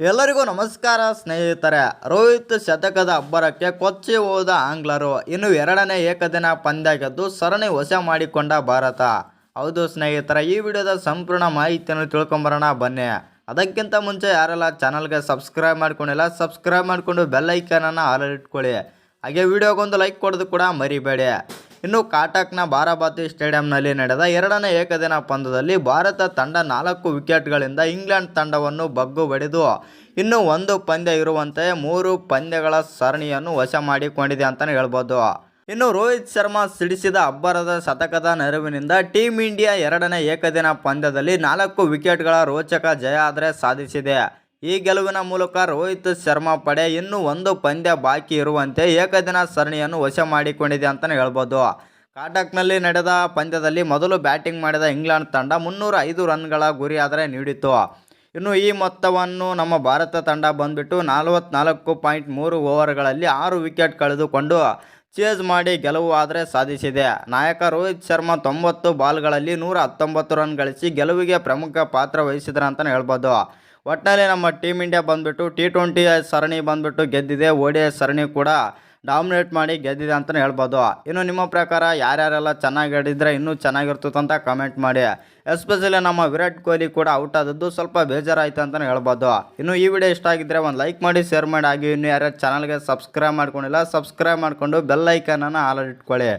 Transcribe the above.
ಎಲ್ಲರಿಗೂ ನಮಸ್ಕಾರ ಸ್ನೇಹಿತರೆ. ರೋಹಿತ್ ಶತಕದ ಅಬ್ಬರಕ್ಕೆ ಕೊಚ್ಚಿ ಹೋದ ಆಂಗ್ಲರು ಇನ್ನು ಎರಡನೇ ಏಕದಿನ ಪಂದ್ಯ ಗೆದ್ದು ಸರಣಿ ವಶ ಮಾಡಿಕೊಂಡ ಭಾರತ. ಹೌದು ಸ್ನೇಹಿತರೆ, ಈ ವಿಡಿಯೋದ ಸಂಪೂರ್ಣ ಮಾಹಿತಿಯನ್ನು ತಿಳ್ಕೊಂಬರೋಣ, ಬನ್ನಿ. ಅದಕ್ಕಿಂತ ಮುಂಚೆ ಯಾರೆಲ್ಲ ಚಾನಲ್ಗೆ ಸಬ್ಸ್ಕ್ರೈಬ್ ಮಾಡ್ಕೊಂಡಿಲ್ಲ, ಸಬ್ಸ್ಕ್ರೈಬ್ ಮಾಡಿಕೊಂಡು ಬೆಲ್ಲೈಕನನ್ನು ಇಟ್ಕೊಳ್ಳಿ. ಹಾಗೆ ವಿಡಿಯೋಗೊಂದು ಲೈಕ್ ಕೊಡೋದು ಕೂಡ ಮರಿಬೇಡಿ. ಇನ್ನು ಕಾಟಕ್ನ ಬಾರಾಬಾತಿ ಸ್ಟೇಡಿಯಂನಲ್ಲಿ ನಡೆದ ಎರಡನೇ ಏಕದಿನ ಪಂದ್ಯದಲ್ಲಿ ಭಾರತ ತಂಡ ನಾಲ್ಕು ವಿಕೆಟ್ಗಳಿಂದ ಇಂಗ್ಲೆಂಡ್ ತಂಡವನ್ನು ಬಗ್ಗು ಬಡಿದು ಇನ್ನು ಒಂದು ಪಂದ್ಯ ಇರುವಂತೆ ಮೂರು ಪಂದ್ಯಗಳ ಸರಣಿಯನ್ನು ವಶ ಮಾಡಿಕೊಂಡಿದೆ ಅಂತಲೇ ಹೇಳ್ಬೋದು. ಇನ್ನು ರೋಹಿತ್ ಶರ್ಮಾ ಸಿಡಿಸಿದ ಅಬ್ಬರದ ಶತಕದ ನೆರವಿನಿಂದ ಟೀಮ್ ಇಂಡಿಯಾ ಎರಡನೇ ಏಕದಿನ ಪಂದ್ಯದಲ್ಲಿ ನಾಲ್ಕು ವಿಕೆಟ್ಗಳ ರೋಚಕ ಜಯ ಆದರೆ ಸಾಧಿಸಿದೆ. ಈ ಗೆಲುವಿನ ಮೂಲಕ ರೋಹಿತ್ ಶರ್ಮಾ ಪಡೆ ಇನ್ನೂ ಒಂದು ಪಂದ್ಯ ಬಾಕಿ ಇರುವಂತೆ ಏಕದಿನ ಸರಣಿಯನ್ನು ವಶ ಮಾಡಿಕೊಂಡಿದೆ ಅಂತಲೇ ಹೇಳ್ಬೋದು. ಕಾಟಕ್ನಲ್ಲಿ ನಡೆದ ಪಂದ್ಯದಲ್ಲಿ ಮೊದಲು ಬ್ಯಾಟಿಂಗ್ ಮಾಡಿದ ಇಂಗ್ಲೆಂಡ್ ತಂಡ ಮುನ್ನೂರ ಐದು ರನ್ಗಳ ಗುರಿಯಾದರೆ ನೀಡಿತು ಇನ್ನು ಈ ಮೊತ್ತವನ್ನು ನಮ್ಮ ಭಾರತ ತಂಡ ಬಂದ್ಬಿಟ್ಟು ನಲವತ್ನಾಲ್ಕು ಪಾಯಿಂಟ್ ಮೂರು ಓವರ್ಗಳಲ್ಲಿ ಆರು ವಿಕೆಟ್ ಕಳೆದುಕೊಂಡು ಚೇಸ್ ಮಾಡಿ ಗೆಲುವು ಆದರೆ ಸಾಧಿಸಿದೆ. ನಾಯಕ ರೋಹಿತ್ ಶರ್ಮಾ ತೊಂಬತ್ತು ಬಾಲ್ಗಳಲ್ಲಿ ನೂರ ಹತ್ತೊಂಬತ್ತು ರನ್ ಗಳಿಸಿ ಗೆಲುವಿಗೆ ಪ್ರಮುಖ ಪಾತ್ರ ವಹಿಸಿದ್ರು ಅಂತಲೇ ಹೇಳ್ಬೋದು. ಒಟ್ಟಿನಲ್ಲಿ ನಮ್ಮ ಟೀಮ್ ಇಂಡಿಯಾ ಬಂದುಬಿಟ್ಟು ಟಿ ಟ್ವೆಂಟಿ ಸರಣಿ ಬಂದುಬಿಟ್ಟು ಗೆದ್ದಿದೆ ಓ ಡಿ ಸರಣಿ ಕೂಡ ಡಾಮಿನೇಟ್ ಮಾಡಿ ಗೆದ್ದಿದೆ ಅಂತಲೇ ಹೇಳ್ಬೋದು. ಇನ್ನು ನಿಮ್ಮ ಪ್ರಕಾರ ಯಾರ್ಯಾರೆಲ್ಲ ಚೆನ್ನಾಗಿ ಆಡಿದರೆ ಇನ್ನೂ ಚೆನ್ನಾಗಿರ್ತದೆ ಅಂತ ಕಮೆಂಟ್ ಮಾಡಿ. ಎಸ್ಪೆಷಲಿ ನಮ್ಮ ವಿರಾಟ್ ಕೊಹ್ಲಿ ಕೂಡ ಔಟ್ ಆದದ್ದು ಸ್ವಲ್ಪ ಬೇಜಾರಾಯಿತು ಅಂತಲೇ ಹೇಳ್ಬೋದು. ಇನ್ನು ಈ ವಿಡಿಯೋ ಇಷ್ಟ ಆಗಿದ್ದರೆ ಒಂದು ಲೈಕ್ ಮಾಡಿ ಶೇರ್ ಮಾಡಿ. ಹಾಗೆ ಇನ್ನು ಯಾರ್ಯಾರು ಚಾನಲ್ಗೆ ಸಬ್ಸ್ಕ್ರೈಬ್ ಮಾಡ್ಕೊಂಡಿಲ್ಲ ಸಬ್ಸ್ಕ್ರೈಬ್ ಮಾಡಿಕೊಂಡು ಬೆಲ್ ಐಕನನ್ನು ಆಲ್ ಇಟ್ಕೊಳ್ಳಿ.